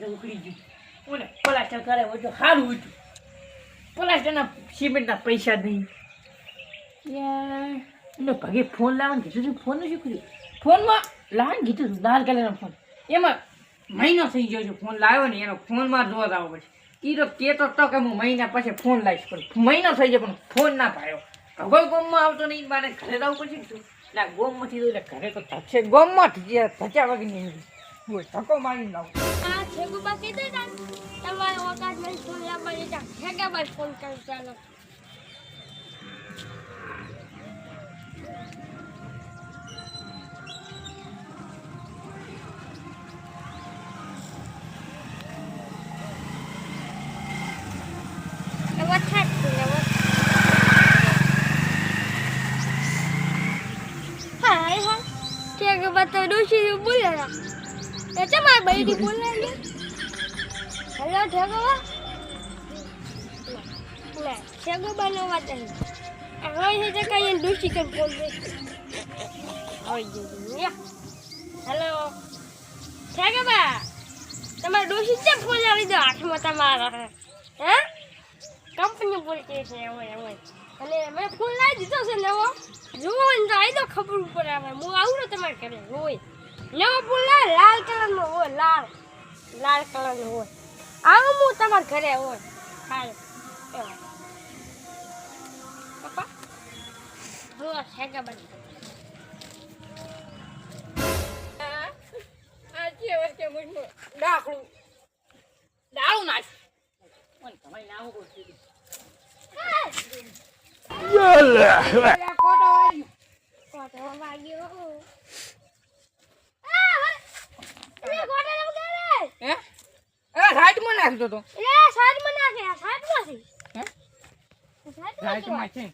બધું ઉકળી ગયું. ઓલે પ્લાસ્ટર કરે હોય તો સારું હતું પ્લાસ્ટરના સિમેન્ટના પૈસા નહીં. એને ભગે ફોન લાવવાનું કીધું હતું ફોન શું કર્યું. ફોનમાં લાવવાનું કીધું હતું લાલ કલરનો ફોન. એમાં મહિનો થઈ ગયો છે ફોન લાવ્યો ને એનો ફોનમાં જોવા આવવો પડશે એ તો કહેતો કે હું મહિના પછી ફોન લાવીશ પણ મહિનો થઈ ગયો પણ ફોન ના પાયો હવે ગોમમાં આવતો નહીં મારે ઘરે જવું પડશે ને એટલે ગોમમાંથી એટલે ઘરે તો થશે ગોમમાં થચ્યા વગર નહીં બોલ ધક્કો મારી લાવું. આ છેગુબા કીધું તમારો ઓકાત નહીં તા છેગાબાઈ ફોન કરું ચાલો. મારી બૈરી બોલાવી હેલો ઠેગવા ના ઠેગવા નો વાત નહીં હવે છે કઈ ડૂસી કર ફોન દે ગયું હેલો. બા તમારે દોષી છે ફોન આવી દો? હાથમાં તમારા હે. કંપની બોલતી છે હોય હોય. અને મેં ફોન લાવી દીધો છે નવો. જુઓ ને તો આવી દો ખબર ઉપર આવે. હું આવું ને તમારે ઘરે હોય. નવો ફોન ના લાલ કલરનો હોય લાલ. લાલ કલરનો હોય. આવું હું તમારા ઘરે હોય. એવા પપ્પા? જુઓ ઠેકા બની ડાકડું. ડાળું નાખ તમારી નામ લાવ દે હે? એ રાઈટમાં નાખતો તો. એ નાખે આ છે.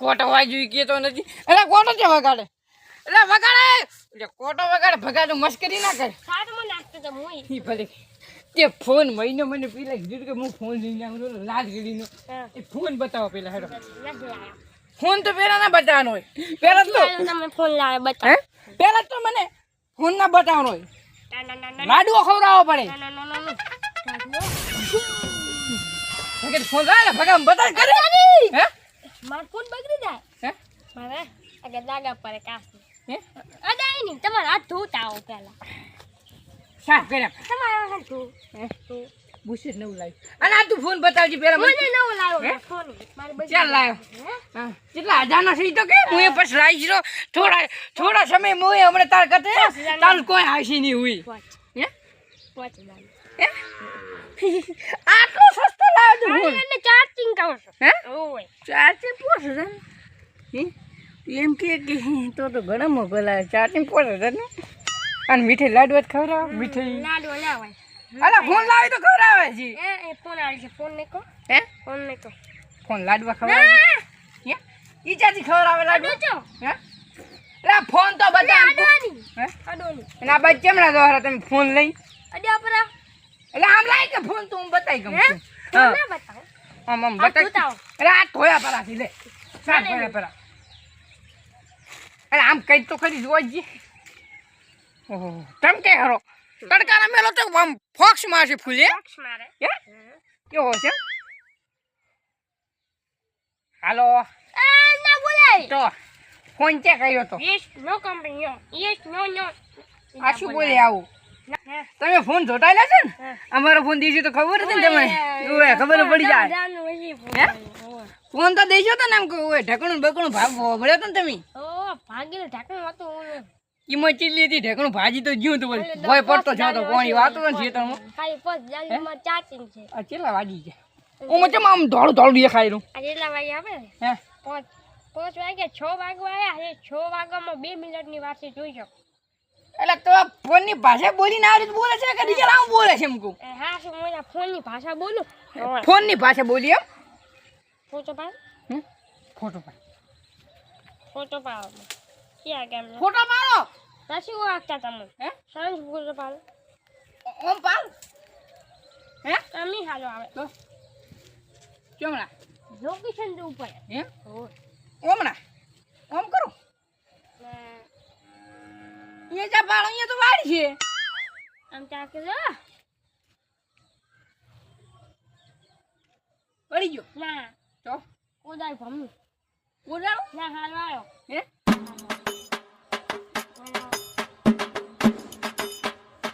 કોટો કેતો નથી. એટલે કોટો છે વગાડે. એટલે વગાડે. એટલે કોટો વગાડે. ભગાડે મસ્કરી ના કરે. સાઈડમાં નાખતો તો મુઈ ઈ. ભલે. તે ફોન મહિનો મને પેલા કીધું કે હું ફોન લઈને આવું છું લાલગીરીનો હા. એ ફોન બતાવો પેલા હેડો. ફોન તો પેલા ના બતાવવાનો હોય. પેલા તો તમે ફોન લાવે હે? બતાવો પેલા તો મને ફોન ના બતાવવાનો હોય. લાડુઓ ખવડાવવો પડે. ભગત ફોન લાવે ભગત બતાવ કરે. હે? માર ફોન બગડી જાય? હે? મારે આગળ દાગા પડે કાસ હે? અદાય નહીં તમારે હાથ ધોતા આવો પહેલા. સાફ કર્યા. તમારે હાથ ધો. હે? બુશેટ નવું લાવ્યું. અને આ તું ફોન બતાવજે પેલા મને. નવું લાવ્યો? ફોન ચાલ લાવ્યો. હા, કેટલા હજારનો છે તો કે? હું એ પછી લાવી જો થોડા થોડા સમય હું હમણાં તાર કતે. તાર કોઈ હાસી નહીં હોય હે? આટલો સસ્તો લાવ્યો તું ફોન ચાર્જિંગ કહું છું હે? ઓય. ચાર્જિંગ પોસ હજાર? હે? એમ કે તો તો ઘણા મોંઘો લાવે ચાર્જિંગ પોસ હજાર ને? અને મીઠાઈ લાડવા જ ખવડાવ મીઠાઈ. લાડવા લાવાય. અલા ફોન લાવી તો ખવડાવે છે એ એ ફોન આવી છે ફોન ને કહો. હે? ફોન ને કહો. ફોન લાડવા ખવડાવે હે? ઈ ખબર આવે લાડવા? જો. હે? લા ફોન તો બધા અડવાની હે? અડવાની ના બાદ ચમડા દ્વારા તમે ફોન લઈ. અડ્યા પરા એટલે આમ લાઈ કે ફોન તો હું બતાવી ગમ છું. હા ના બતાવો. આમ આમ બતાવી. એટલે આ ધોયા પરાથી લે. સાત ચાલે. ધોયા પરા અરે આમ કઈ તો ખરી જોજી ઓહો તમ કે હરો? તડકાના મેલો તો આમ ફોક્સ મારશે ફૂલે. કેવો છે? હાલો. ના બોલાય તો ફોન ચેક કર્યો તો. Yes no company yes no no. આ શું બોલે. આવું. તમે ફોન જોટાયેલા છે ને. અમારો ફોન દીધી તો ખબર હતી ને તમને? ખબર પડી જાય. ફોન તો દેશો તો ને એમ કે ઢકણું બકણું ભાગ ભળ્યો તો ને તમે? ઓ ભાગીને હતું ઈમાં ચીલી હતી ઢેકણું ભાજી તો જ્યું તો બોલે ભાઈ પડતો જ તો કોણી વાતો ને ખેતરમાં ખાલી પોચ જાલીમાં ચાર્જિંગ છે. આ ચેલા વાગી ગયા? હું ચમ આમ ધોળું ધોળું દેખાય રહ્યું? આ જેટલા વાગે આવે? હે? પાંચ પાંચ વાગે છ વાગવા આવ્યા. હવે છ વાગ્યામાં બે મિનિટની વાત છે જોઈ શકો. એટલે તો ફોનની ભાષા બોલીને ના રીતે બોલે છે કે રિયલ આમ બોલે છે એમ કહું? હા શું હું ફોનની ભાષા બોલું? ફોનની ભાષા બોલી એમ? ફોટો પાડ? ફોટો પાડ. ફોટો પાડો. ફોટો પાડો. નથી ઓળખતા તમે હે? સાંજ ફોટો પાડો. ઓમ પાડ. હે? તમે હાલો આવે. તો? કેમણા? લોકેશન દે ઉપર. હે? ઓમણા. ઓમ કરો. એ જા પાડો અહીંયા તો વાડી છે. આમ ચાકે જો. પડી ગયો. ના. તો? કોદાઈ ભમું કોદાળ ના હાલો આવ્યો હે?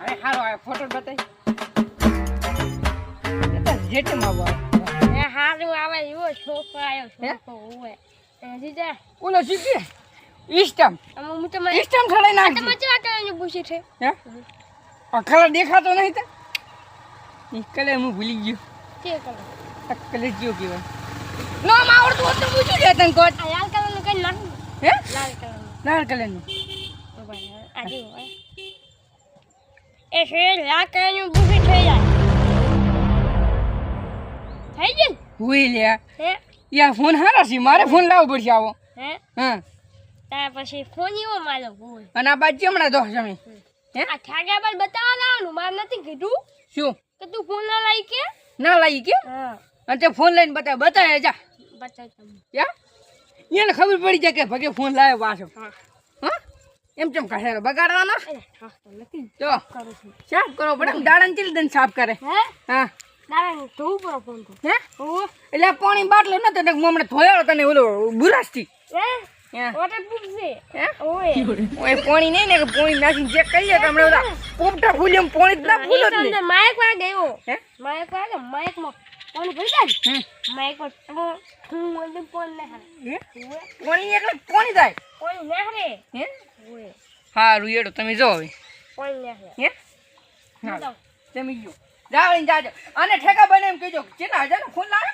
હવે હારો આ ફોટો જેટમાં આવે એ હારું આવે એવો છોકરો આવ્યો? છોકરો હોય હજી જા ઓલો ઇસ્ટમ હું તમારે ઇસ્ટમ છડાઈ નાખી તમે પૂછી છે. હે? કલર દેખાતો નહીં તો? એ હું ભૂલી ગયો. કે કલર? કયો કહેવાય? નો આમ આવડતું હોત તો પૂછી લે તને કોચ લાલ કલરનું કઈ નાખું હે? લાલ કલરનું. લાલ કલરનું. એ શેર લાલ કલરનું થઈ જાય થઈ ગયું હુઈ લે હે? યા ફોન હારા છે? મારે ફોન લાવવો પડશે આવો. હે? હા? પછી ફોન એવો મારો ભૂલ અને આ બાજુ હમણાં દો તમે હે? આ ઠાગા પર બતાવવા લાવવાનું મારે નથી કીધું શું? કે તું ફોન ના લાવી કે? ના લાગી કે? હા. અને તે ફોન લઈને બતાવે. બતાવે જા. બતાવ તમે યા? એને ખબર પડી જાય કે ભગે ફોન લાવ્યો પાછો. હા. એમ ચમ કહે બગાડવાના? છું? સાફ કરો પડે ને ચીલ દન સાફ કરે? હા? દાદા ધોવું પડો ફોન તો. હે? ઓ એટલે પાણી બાટલો નતો ને હું ધોયો તને ઓલો બુરાસથી થી પાણી નહીં ને પાણી નાખીને ચેક કરીએ તો હમણાં ઓલા પોપટા ફૂલ્યો પાણી જ ના જ વાગે એવો. હે? માઇક વાગે માયકમાં ફોન ભરી મેં એક હું મને ફોન ના હે? પાણી એટલે પાણી થાય ફોન ના રે હે? હારું એડો તમે જો હવે. ફોન ના હે? તમે તમે ગયો. જાવડીને જાજો. અને ઠેકા બને એમ કહેજો કેટલા હજારનો ફોન લાવે?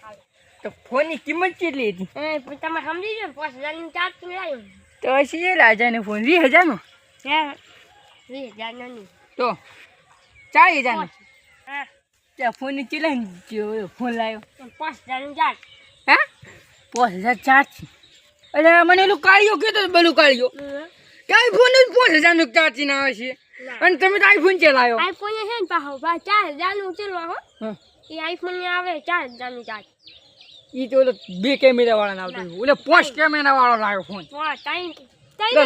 ખાલી તો ફોનની કિંમત કેટલી હતી? એ પણ તમે સમજી ગયો ને પાંચ હજારની ચારથી લાવ્યો તો હજી કેટલા હજારનો ફોન વીસ હજારનો? હે વીસ હજારનો નહીં. તો ચાલીસ હજારનો? હા. ત્યાં ફોન ચીલાઈ ફોન લાવ્યો. પાંચ હજારની ચાર હે? પાંચ હજાર ચાર છે. એટલે મને એલું કાળિયો કહેતો પેલું કાળિયો કે આઈફોન જ પાંચ હજારનો ચાર્જ ના આવે છે. અને તમે તો આઈફોન ચલાવ્યો. આઈફોન છે ને ભાઈ ચાર હજારનું ચલો હો. હા. એ આઈફોન ને આવે ચાર હજારનું ચાર. ઈ તો ઓલો બે કેમેરા વાળા આવતો ઓલે પાંચ કેમેરા વાળો લાવ્યો ફોન.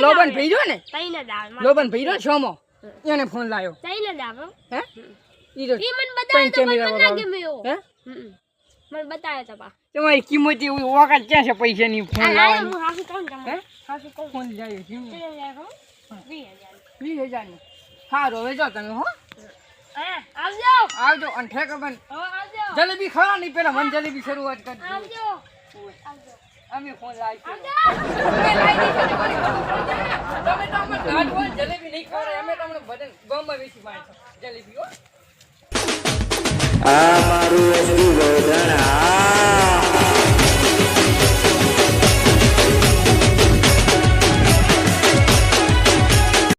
લોબન ભાઈ ભેજો ને? લોબન ભેજો છમો એને ફોન લાવ્યો. હે. ઈ મને બતાવે તો મને ના ગમ્યો હે? મને બતાવે તો બા. તમારી કિંમત એવી ઓકાત ક્યાં છે પૈસાની ફોન લાવવાની? હું હાસુ હાસુ ફોન જાય છે સારું હવે જો તમે હો. આવજો. આવજો અને ઠેકા બન જલેબી ખરા નહીં પેલા મને જલેબી શરૂઆત કરજો આવજો. આવજો. અમે ફોન લાવી તમે તો જલેબી નહીં ખવડાવે અમે તમને બધાને ગામમાં વેચી મારી જલેબી હો. આ મારું એસટી ગોધણા